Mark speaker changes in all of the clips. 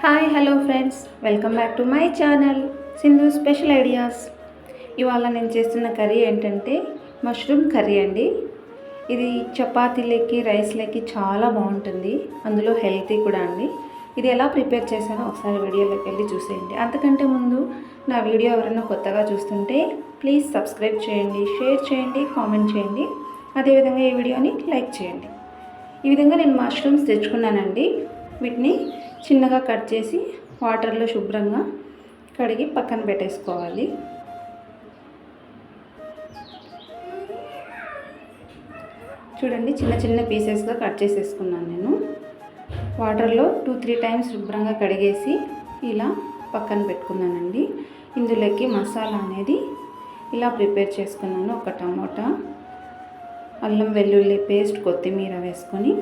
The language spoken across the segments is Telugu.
Speaker 1: Hi hello friends welcome back to my channel Sindhu special ideas ఇవాళ నేను చేస్తున్న కర్రీ ఏంటంటే మష్రూమ్ కర్రీ అండి. ఇది చపాతీలకి రైస్లకి చాలా బాగుంటుంది. అందులో హెల్తీ కూడా అండి. ఇది ఎలా ప్రిపేర్ చేశానో ఒకసారి వీడియోలోకి వెళ్ళి చూసేయండి. అంతకంటే ముందు నా వీడియో ఎవరైనా కొత్తగా చూస్తుంటే ప్లీజ్ సబ్స్క్రైబ్ చేయండి షేర్ చేయండి కామెంట్ చేయండి. అదేవిధంగా ఈ వీడియోని లైక్ చేయండి. ఈ విధంగా నేను మష్రూమ్స్ తెచ్చుకున్నానండి. వీటిని చిన్నగా కట్ చేసి వాటర్లో శుభ్రంగా కడిగి పక్కన పెట్టేసుకోవాలి. చూడండి చిన్న చిన్న పీసెస్గా కట్ చేసేసుకున్నాను నేను. వాటర్లో టూ త్రీ టైమ్స్ శుభ్రంగా కడిగేసి ఇలా పక్కన పెట్టుకున్నానండి. ఇందులోకి మసాలా అనేది ఇలా ప్రిపేర్ చేసుకున్నాను. ఒక టమోటా అల్లం వెల్లుల్లి పేస్ట్ కొత్తిమీర వేసుకొని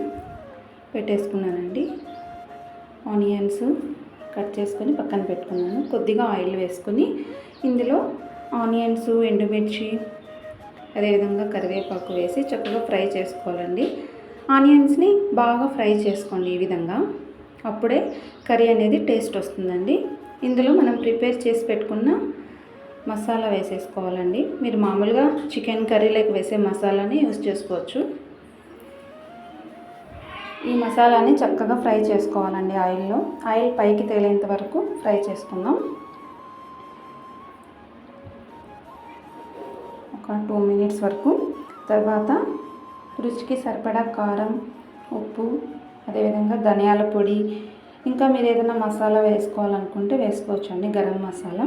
Speaker 1: పెట్టేసుకున్నానండి. ఆనియన్స్ కట్ చేసుకొని పక్కన పెట్టుకున్నాను. కొద్దిగా ఆయిల్ వేసుకొని ఇందులో ఆనియన్స్ ఎండుమిర్చి అదేవిధంగా కరివేపాకు వేసి చక్కగా ఫ్రై చేసుకోవాలండి. ఆనియన్స్ని బాగా ఫ్రై చేసుకోండి ఈ విధంగా. అప్పుడే కర్రీ అనేది టేస్ట్ వస్తుందండి. ఇందులో మనం ప్రిపేర్ చేసి పెట్టుకున్న మసాలా వేసేసుకోవాలండి. మీరు మామూలుగా చికెన్ కర్రీలోకి వేసే మసాలాని యూస్ చేసుకోవచ్చు. ఈ మసాలాని చక్కగా ఫ్రై చేసుకోవాలండి ఆయిల్లో. ఆయిల్ పైకి తేలేంత వరకు ఫ్రై చేసుకుందాం. ఒక టూ మినిట్స్ వరకు. తర్వాత రుచికి సరిపడా కారం ఉప్పు అదేవిధంగా ధనియాల పొడి. ఇంకా మీరు ఏదైనా మసాలా వేసుకోవాలనుకుంటే వేసుకోవచ్చు అండి గరం మసాలా.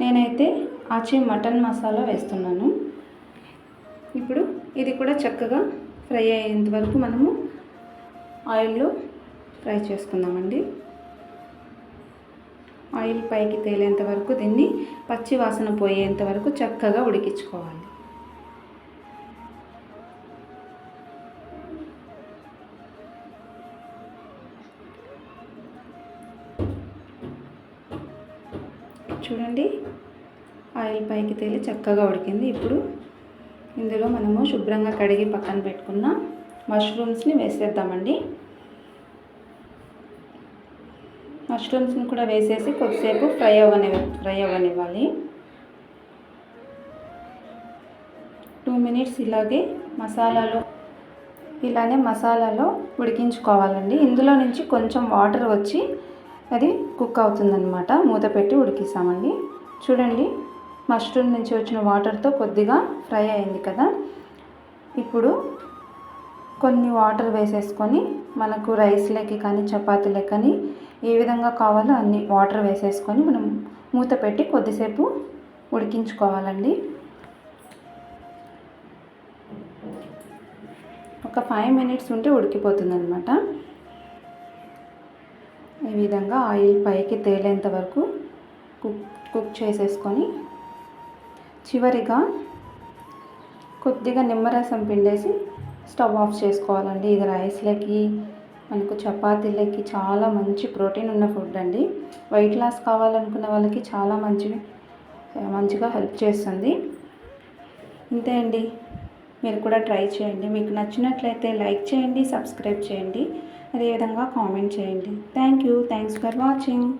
Speaker 1: నేనైతే ఆచి మటన్ మసాలా వేస్తున్నాను. ఇప్పుడు ఇది కూడా చక్కగా ఫ్రై అయ్యేంత వరకు మనము ఆయిల్లో ఫ్రై చేసుకుందామండి. ఆయిల్ పైకి తేలేంత వరకు దీన్ని పచ్చి వాసన పోయేంత వరకు చక్కగా ఉడికించుకోవాలి. చూడండి ఆయిల్ పైకి తేలి చక్కగా ఉడికింది. ఇప్పుడు ఇందులో మనము శుభ్రంగా కడిగి పక్కన పెట్టుకున్న మష్రూమ్స్ని వేసేద్దామండి. మష్రూమ్స్ని కూడా వేసేసి కొద్దిసేపు ఫ్రై అవ్వని ఫ్రై అవ్వనివ్వాలి టూ మినిట్స్ ఇలాగే మసాలాలో ఇలానే మసాలాలో ఉడికించుకోవాలండి. ఇందులో నుంచి కొంచెం వాటర్ వచ్చి అది కుక్ అవుతుందన్నమాట. మూత పెట్టి ఉడికిస్తామండి. చూడండి మష్రూమ్ నుంచి వచ్చిన వాటర్తో కొద్దిగా ఫ్రై అయింది కదా. ఇప్పుడు కొన్ని వాటర్ వేసేసుకొని మనకు రైస్లోకి కానీ చపాతీలకి కానీ ఏ విధంగా కావాలో అన్ని వాటర్ వేసేసుకొని మనం మూత పెట్టి కొద్దిసేపు ఉడికించుకోవాలండి. ఒక ఫైవ్ మినిట్స్ ఉంటే ఉడికిపోతుంది అనమాట ఈ విధంగా ఆయిల్ పైకి తేలేంత వరకు కుక్ కుక్ చేసేసుకొని చివరిగా కొద్దిగా నిమ్మరసం పిండేసి స్టవ్ ఆఫ్ చేసుకోవాలండి. ఇది రైస్లకి మనకు చపాతీలకి చాలా మంచి ప్రోటీన్ ఉన్న ఫుడ్ అండి. వెయిట్ లాస్ కావాలనుకున్న వాళ్ళకి చాలా మంచి మంచిగా హెల్ప్ చేస్తుంది. ఇంతే అండి. మీరు కూడా ట్రై చేయండి. మీకు నచ్చినట్లయితే లైక్ చేయండి సబ్స్క్రైబ్ చేయండి. అదేవిధంగా కామెంట్ చేయండి. Thank you. Thanks for watching.